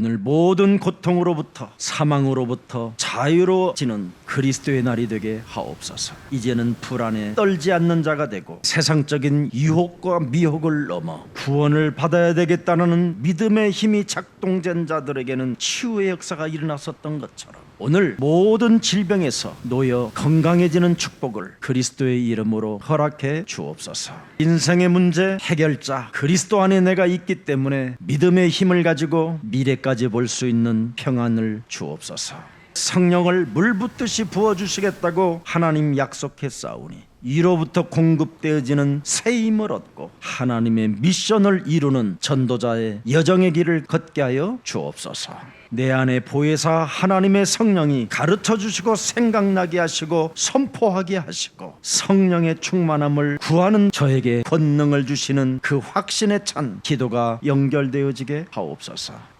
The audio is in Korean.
오늘 모든 고통으로부터 사망으로부터 자유로워지는 그리스도의 날이 되게 하옵소서. 이제는 불안에 떨지 않는 자가 되고 세상적인 유혹과 미혹을 넘어 구원을 받아야 되겠다는 믿음의 힘이 작동된 자들에게는 치유의 역사가 일어났었던 것처럼 오늘 모든 질병에서 놓여 건강해지는 축복을 그리스도의 이름으로 허락해 주옵소서. 인생의 문제 해결자 그리스도 안에 내가 있기 때문에 믿음의 힘을 가지고 미래까지 볼 수 있는 평안을 주옵소서. 성령을 물 붓듯이 부어 주시겠다고 하나님 약속했사오니 이로부터 공급되어지는 새 힘을 얻고 하나님의 미션을 이루는 전도자의 여정의 길을 걷게 하여 주옵소서. 내 안에 보혜사 하나님의 성령이 가르쳐 주시고 생각나게 하시고 선포하게 하시고 성령의 충만함을 구하는 저에게 권능을 주시는 그 확신에 찬 기도가 연결되어지게 하옵소서.